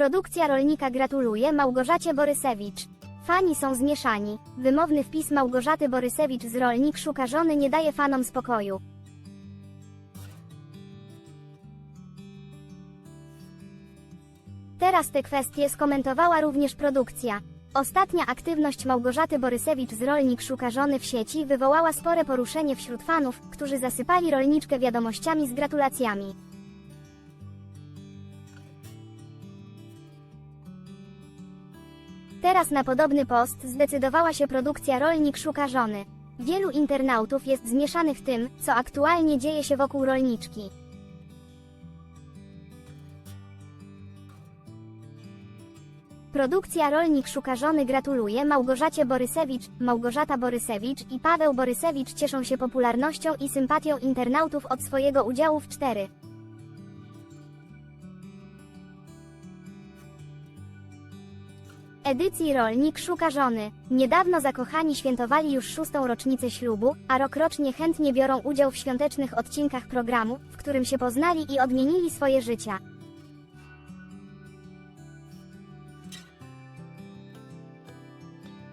Produkcja rolnika gratuluje Małgorzacie Borysewicz. Fani są zmieszani. Wymowny wpis Małgorzaty Borysewicz z rolnik szuka żony nie daje fanom spokoju. Teraz te kwestie skomentowała również produkcja. Ostatnia aktywność Małgorzaty Borysewicz z Rolnik Szuka Żony w sieci wywołała spore poruszenie wśród fanów, którzy zasypali rolniczkę wiadomościami z gratulacjami. Teraz na podobny post zdecydowała się produkcja Rolnik Szuka Żony. Wielu internautów jest zmieszanych tym, co aktualnie dzieje się wokół rolniczki. Produkcja Rolnik Szuka Żony gratuluje Małgorzacie Borysewicz. Małgorzata Borysewicz i Paweł Borysewicz cieszą się popularnością i sympatią internautów od swojego udziału w 4. Edycji Rolnik Szuka Żony. Niedawno zakochani świętowali już szóstą rocznicę ślubu, a rokrocznie chętnie biorą udział w świątecznych odcinkach programu, w którym się poznali i odmienili swoje życia.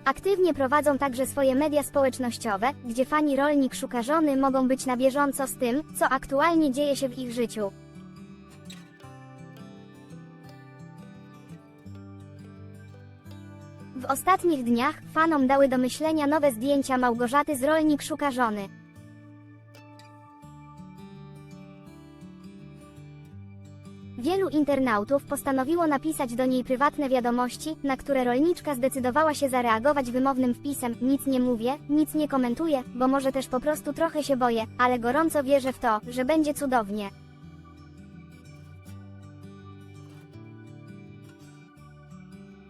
Aktywnie prowadzą także swoje media społecznościowe, gdzie fani rolnik szuka żony mogą być na bieżąco z tym, co aktualnie dzieje się w ich życiu. W ostatnich dniach fanom dały do myślenia nowe zdjęcia Małgorzaty z rolnik szuka żony. Wielu internautów postanowiło napisać do niej prywatne wiadomości, na które rolniczka zdecydowała się zareagować wymownym wpisem Nic nie mówię, nic nie komentuję, bo może też po prostu trochę się boję, ale gorąco wierzę w to, że będzie cudownie.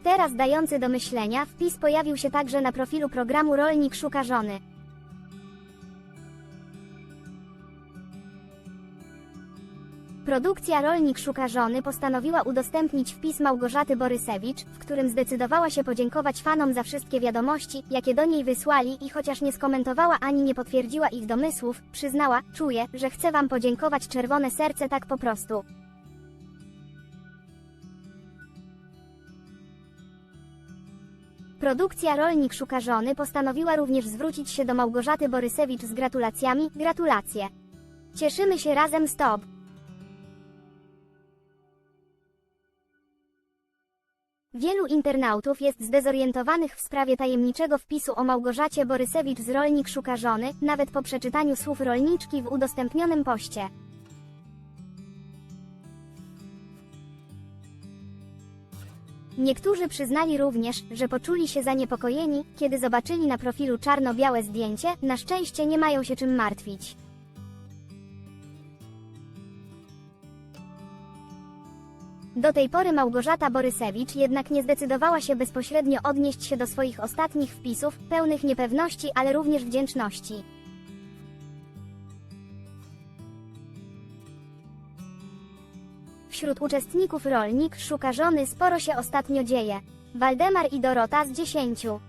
Teraz dający do myślenia wpis pojawił się także na profilu programu Rolnik Szuka Żony. Produkcja Rolnik Szuka Żony postanowiła udostępnić wpis Małgorzaty Borysewicz, w którym zdecydowała się podziękować fanom za wszystkie wiadomości, jakie do niej wysłali i chociaż nie skomentowała ani nie potwierdziła ich domysłów, przyznała, czuję, że chcę wam podziękować czerwone serce tak po prostu. Produkcja Rolnik Szuka Żony postanowiła również zwrócić się do Małgorzaty Borysewicz z gratulacjami, gratulacje. Cieszymy się razem z Tob. Wielu internautów jest zdezorientowanych w sprawie tajemniczego wpisu o Małgorzacie Borysewicz z Rolnik Szuka Żony, nawet po przeczytaniu słów rolniczki w udostępnionym poście. Niektórzy przyznali również, że poczuli się zaniepokojeni, kiedy zobaczyli na profilu czarno-białe zdjęcie, na szczęście nie mają się czym martwić. Do tej pory Małgorzata Borysewicz jednak nie zdecydowała się bezpośrednio odnieść się do swoich ostatnich wpisów, pełnych niepewności, ale również wdzięczności. Wśród uczestników rolnik szuka żony sporo się ostatnio dzieje. Waldemar i Dorota z dziesięciu.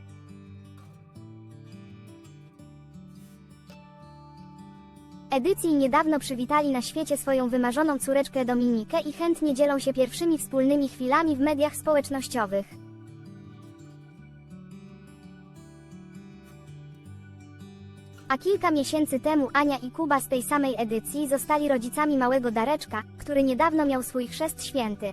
Edycji niedawno przywitali na świecie swoją wymarzoną córeczkę Dominikę i chętnie dzielą się pierwszymi wspólnymi chwilami w mediach społecznościowych. A kilka miesięcy temu Ania i Kuba z tej samej edycji zostali rodzicami małego Dareczka, który niedawno miał swój chrzest święty.